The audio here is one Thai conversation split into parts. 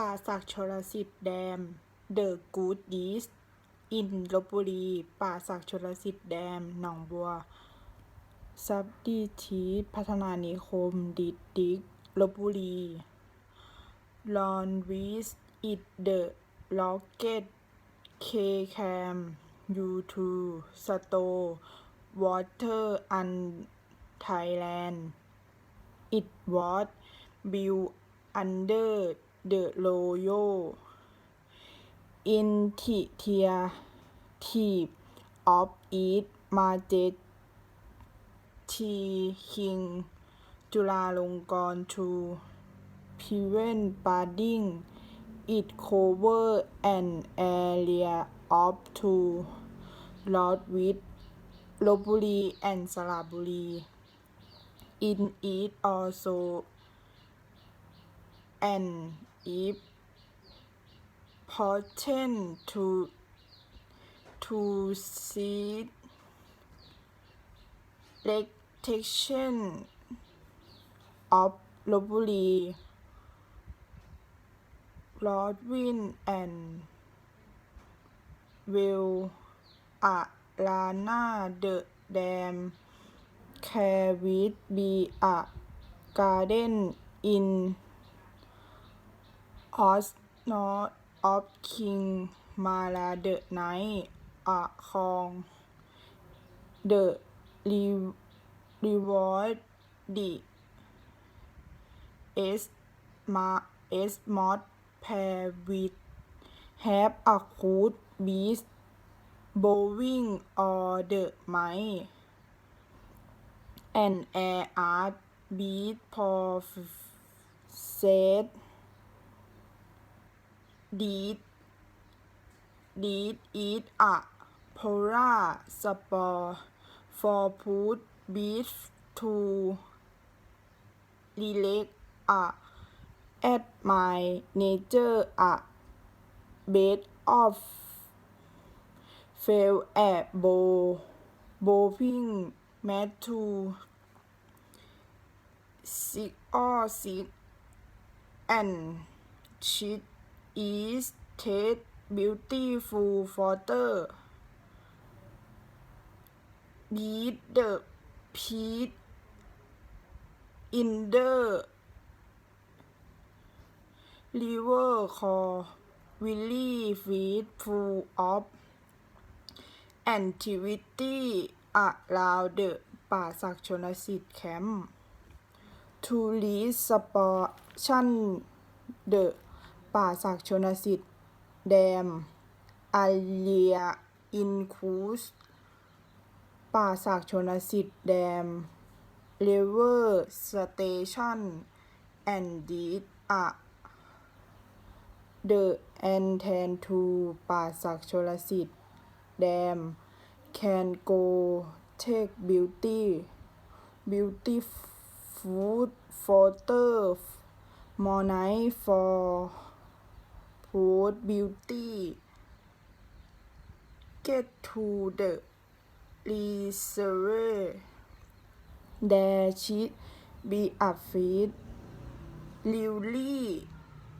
ป่าศักชลสิทธิ์แดมเดอะกูดดีสอินลบบุรี ป่าศักชลสิทธิ์แดมหนองบัว ซับดีทีพัฒนานิคม ดิดดิกลบบุรีลอนวิสอิดเดอะล็อกเก็ตเคแคมยูทูสโตวอเตอร์อันไทยแลนด์อิดวอตบิวอันเดอร์เดโลโยอินทิเทียทีบออฟอีทมาเจทีคิงจุลาลงกรทูพิเวนปาดิ้งอิดโคเวอร์แอนแอเรียออฟทูลอดวิทลบบุรีแอนสระบุรีอินอีทออโซแอน if potent to to seed detection of Lobuli, l o d w i n and Will Alana the dam c a r e with be a garden in ออสนอออฟคิงมาลาเดอะไนท์อะคองเดอะรีรีวอร์ดดีเอสมาเอสมอดแพรวิดแฮปอะคูดบีสโบวิงออเดอะไมแอนแอร์อาร์ตบีทพอเซดีดดีดอีดอะโพราสปอร์ฟอร์พูดบีฟทูรีเล็กอะแอดไมเนเจอร์อะเบดออฟเฟลแอบโบโบพิงแมททูซิกออซิกแอนชิด is taste beautiful water beat the peat in the river c o l e really feed full of activity around the ป่าศักชนสิทธิ์แคมป์ to lead s p o r t i o n the ป่าศักชนสิทธิ์แดมอาเลียอินคูสป่าศักชนสิทธิ์แดมเลเวอร์สเตชันแอนดีดอะเดอะแอนเทนทูป่าศักชนสิทธิ์แดมแคนโกเทคบิวตี้บิวตี้ฟู้ดโฟเตอร์มอไนท์ฟอร์ food beauty get to the r e s e r v e there s h e be a f i t lily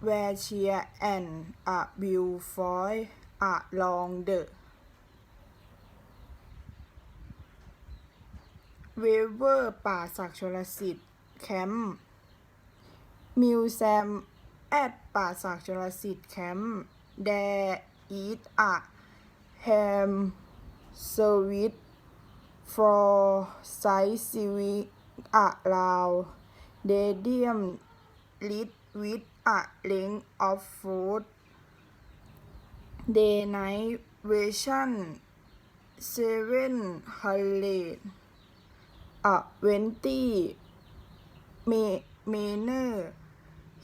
where s h e and a view for along the w a v e r ป่าศักชลสิทธิ์แคมป์มิวแซมแอดป่าศักดิ์จรสิทธิ์แคมป์ there is a ham service for size civic around stadium lit with a length of food day night version seven hundred a twenty manner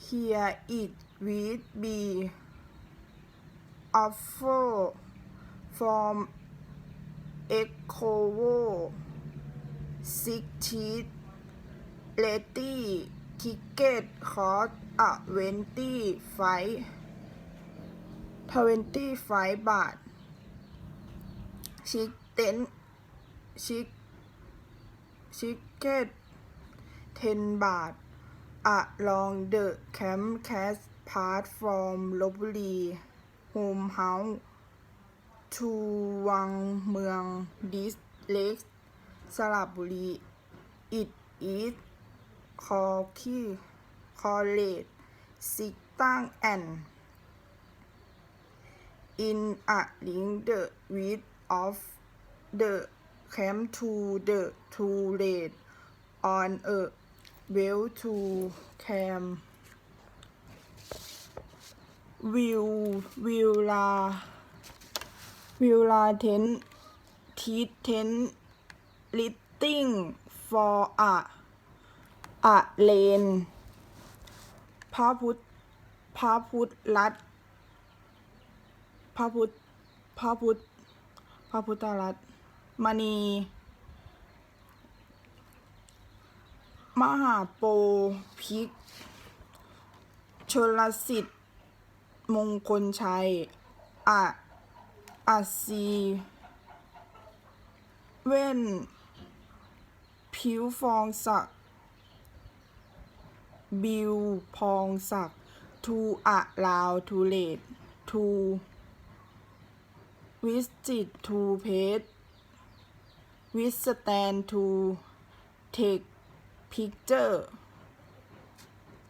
Here it w i u l be o f f e r from Echo sixty lady ticket cost a twenty five twenty five baht s h i c k e n s h i s k c h i c k e t ten baht along the camp cast path from Lopburi home house to วังเมือง this lake สระบุรี it is Corky College Sitang and in a link the width of the camp to the two late on a วิวทูแคมวิววิวลาวิวลาเทนทีเทนลิตติ้งฟอร์อะอะเลนพระพุทธพระพุทธรัฐพระพุทธพระพุทธพระพุทธลัดมณีมหาโป พิกชลสิทธิ์ มงคลชัยอะอาซีเว่นผิวฟองศักบิวพองศักทูอะลาวทูเลตทูวิสจิตทูเพชวิสแตนทูเทค picture